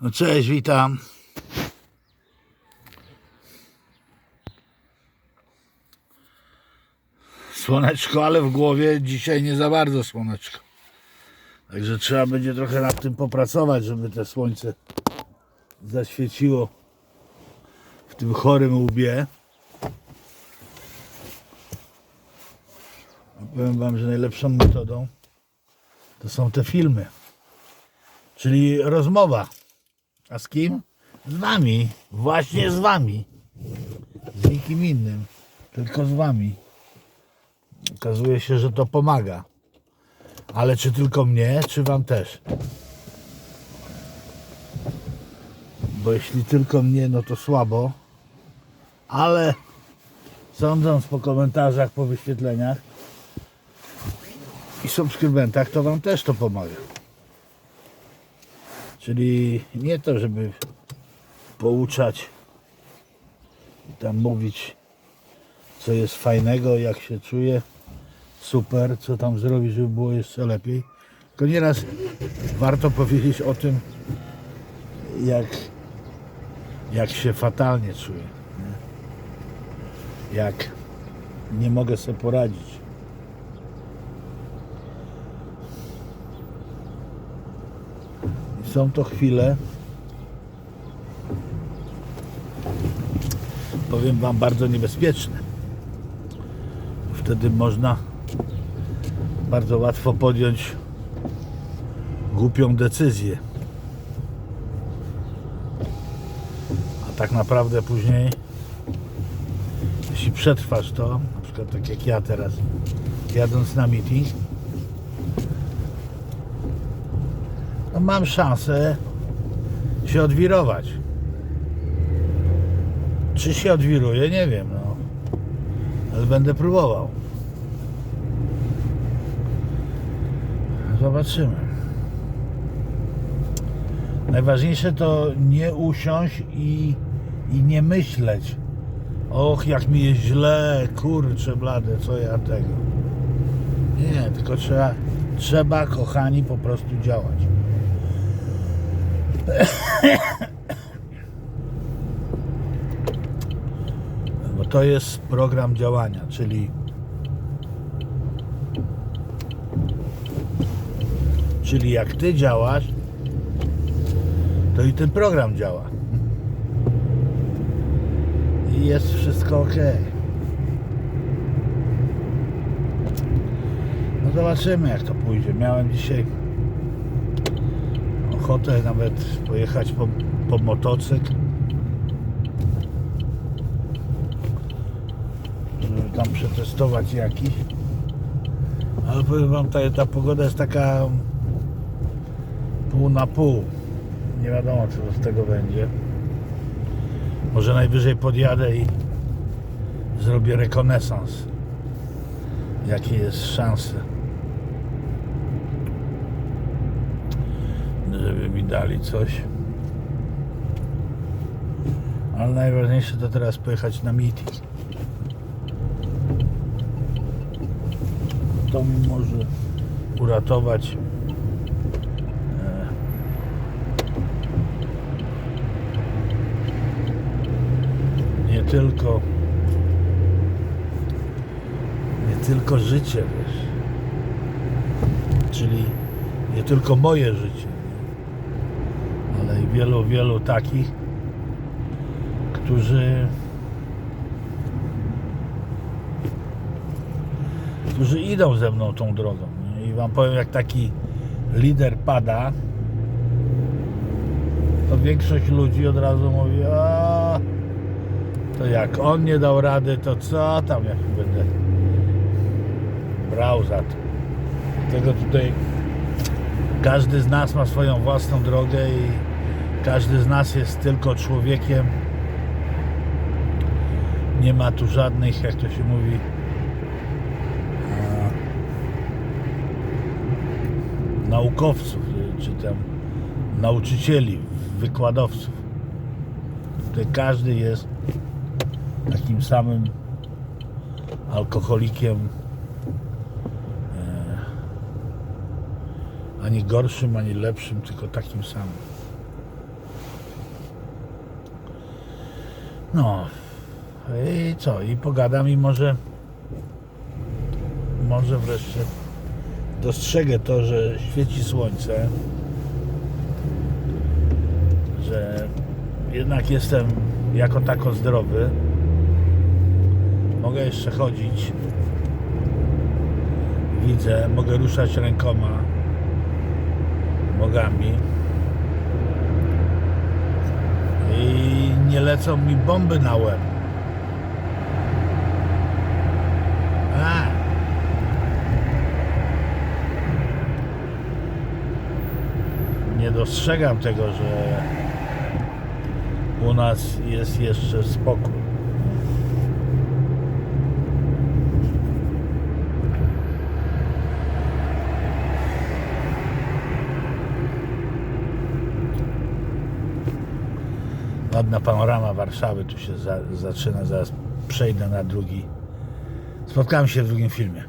No cześć, witam. Słoneczko, ale w głowie dzisiaj nie za bardzo słoneczko. Także trzeba będzie trochę nad tym popracować, żeby te słońce zaświeciło w tym chorym łbie. Powiem wam, że najlepszą metodą to są te filmy. Czyli rozmowa. A z kim? Z wami. Właśnie z wami. Z nikim innym. Tylko z wami. Okazuje się, że to pomaga. Ale czy tylko mnie, czy wam też? Bo jeśli tylko mnie, no to słabo. Ale sądząc po komentarzach, po wyświetleniach i subskrybentach, to wam też to pomaga. Czyli nie to, żeby pouczać i tam mówić, co jest fajnego, jak się czuję, super, co tam zrobić, żeby było jeszcze lepiej. Tylko nieraz warto powiedzieć o tym, jak, jak się fatalnie czuję. Nie? Jak nie mogę sobie poradzić. Są to chwile, powiem Wam, bardzo niebezpieczne. Wtedy można bardzo łatwo podjąć głupią decyzję. A tak naprawdę później, jeśli przetrwasz to, na przykład tak jak ja teraz, jadąc na meeting, no mam szansę się odwirować. Czy się odwiruję, nie wiem, no. Ale będę próbował. Zobaczymy. Najważniejsze to nie usiąść i, i nie myśleć. Och, jak mi jest źle, kurczę blade, co ja tego. Nie, tylko trzeba, trzeba, kochani, po prostu działać. Bo to jest program działania, czyli czyli jak ty działasz, to i ten program działa. I jest wszystko ok. No zobaczymy jak to pójdzie. Miałem dzisiaj ochotę nawet pojechać po, po motocykl. Żeby tam przetestować jakiś. Ale powiem wam, ta, ta pogoda jest taka pół na pół. Nie wiadomo co z tego będzie. Może najwyżej podjadę i zrobię rekonesans. Jakie jest szanse. Żeby mi dali coś. Ale najważniejsze to teraz pojechać na meeting. To mi może uratować nie tylko nie tylko życie, wiesz. Czyli nie tylko moje życie, wielu, wielu takich, którzy którzy idą ze mną tą drogą. I wam powiem, jak taki lider pada, to większość ludzi od razu mówi, a to jak on nie dał rady, to co tam jak będę brał za to. Dlatego tutaj każdy z nas ma swoją własną drogę i każdy z nas jest tylko człowiekiem. Nie ma tu żadnych, jak to się mówi, a, naukowców, czy tam nauczycieli, wykładowców. Tutaj każdy jest takim samym alkoholikiem e, ani gorszym, ani lepszym, tylko takim samym. No i co? I pogadam i może może wreszcie dostrzegę to, że świeci słońce, że jednak jestem jako tako zdrowy. Mogę jeszcze chodzić. Widzę, mogę ruszać rękoma, nogami. I nie lecą mi bomby na łeb. A. Nie dostrzegam tego, że u nas jest jeszcze spokój. Ładna panorama Warszawy tu się za, zaczyna, zaraz przejdę na drugi. Spotkamy się w drugim filmie.